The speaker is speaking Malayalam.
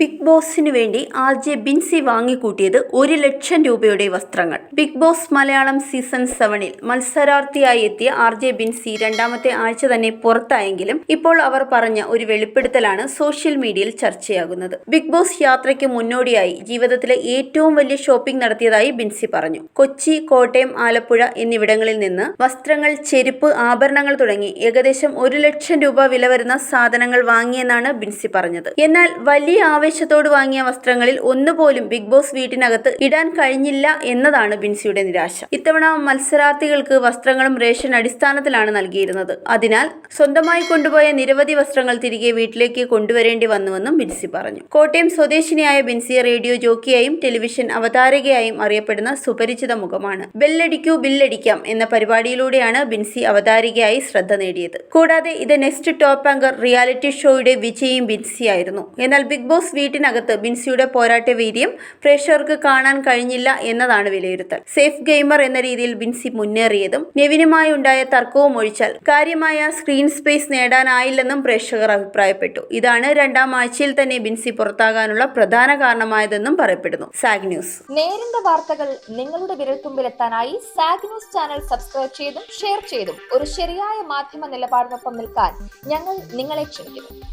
ബിഗ് ബോസിന് വേണ്ടി ജെ ബിൻസി വാങ്ങിക്കൂട്ടിയത് ഒരു ലക്ഷം രൂപയുടെ വസ്ത്രങ്ങൾ. ബിഗ് ബോസ് മലയാളം സീസൺ സെവനിൽ മത്സരാർത്ഥിയായി എത്തിയ ആർ ജെ ബിൻസി രണ്ടാമത്തെ ആഴ്ച തന്നെ പുറത്തായെങ്കിലും ഇപ്പോൾ അവർ പറഞ്ഞ ഒരു വെളിപ്പെടുത്തലാണ് സോഷ്യൽ മീഡിയയിൽ ചർച്ചയാകുന്നത്. ബിഗ് ബോസ് യാത്രയ്ക്ക് മുന്നോടിയായി ജീവിതത്തിലെ ഏറ്റവും വലിയ ഷോപ്പിംഗ് നടത്തിയതായി ബിൻസി പറഞ്ഞു. കൊച്ചി കോട്ടയം ആലപ്പുഴ എന്നിവിടങ്ങളിൽ നിന്ന് വസ്ത്രങ്ങൾ ചെരുപ്പ് ആഭരണങ്ങൾ തുടങ്ങി ഏകദേശം ഒരു ലക്ഷം രൂപ വില വരുന്ന സാധനങ്ങൾ വാങ്ങിയെന്നാണ് ബിൻസി പറഞ്ഞത്. എന്നാൽ വലിയ ആവേശത്തോട് വാങ്ങിയ വസ്ത്രങ്ങളിൽ ഒന്നുപോലും ബിഗ് ബോസ് വീട്ടിനകത്ത് ഇടാൻ കഴിഞ്ഞില്ല എന്നതാണ് ബിൻസിയുടെ നിരാശ. ഇത്തവണ മത്സരാർത്ഥികൾക്ക് വസ്ത്രങ്ങളും റേഷൻ അടിസ്ഥാനത്തിലാണ് നൽകിയിരുന്നത്. അതിനാൽ സ്വന്തമായി കൊണ്ടുപോയ നിരവധി വസ്ത്രങ്ങൾ തിരികെ വീട്ടിലേക്ക് കൊണ്ടുവരേണ്ടി വന്നുവെന്നും ബിൻസി പറഞ്ഞു. കോട്ടയം സ്വദേശിനിയായ ബിൻസി റേഡിയോ ജോക്കിയായും ടെലിവിഷൻ അവതാരകയായും അറിയപ്പെടുന്ന സുപരിചിത മുഖമാണ്. ബെല്ലടിക്കൂ ബില്ലടിക്കാം എന്ന പരിപാടിയിലൂടെയാണ് ബിൻസി അവതാരികയായി ശ്രദ്ധ നേടിയത്. കൂടാതെ ഇത് നെക്സ്റ്റ് ടോപ്പ് ആങ്കർ റിയാലിറ്റി ഷോയുടെ വിജയും ബിൻസിയായിരുന്നു. എന്നാൽ ബിഗ് ബോസ് വീട്ടിനകത്ത് ബിൻസിയുടെ പോരാട്ട വീര്യം പ്രേക്ഷകർക്ക് കാണാൻ കഴിഞ്ഞില്ല എന്നതാണ് വിലയിരുത്തൽ. സേഫ് ഗെയിമർ എന്ന രീതിയിൽ ബിൻസി മുന്നേറിയതും നെവിനുമായി ഉണ്ടായ തർക്കവും ഒഴിച്ചാൽ കാര്യമായ സ്ക്രീൻ സ്പേസ് നേടാനായില്ലെന്നും പ്രേക്ഷകർ അഭിപ്രായപ്പെട്ടു. ഇതാണ് രണ്ടാം ആഴ്ചയിൽ തന്നെ ബിൻസി പുറത്താകാനുള്ള പ്രധാന കാരണമായതെന്നും പറയപ്പെടുന്നു. Zag news. നേരിന്റെ വാർത്തകൾ നിങ്ങളുടെ വിരൽത്തുമ്പിലെത്താനായി സാഗ് ന്യൂസ് ചാനൽ സബ്സ്ക്രൈബ് ചെയ്തും ഷെയർ ചെയ്തും ഒരു ശരിയായ മാധ്യമ നിലപാടിനൊപ്പം നിൽക്കാൻ ഞങ്ങൾ നിങ്ങളെ ക്ഷണിക്കുന്നു.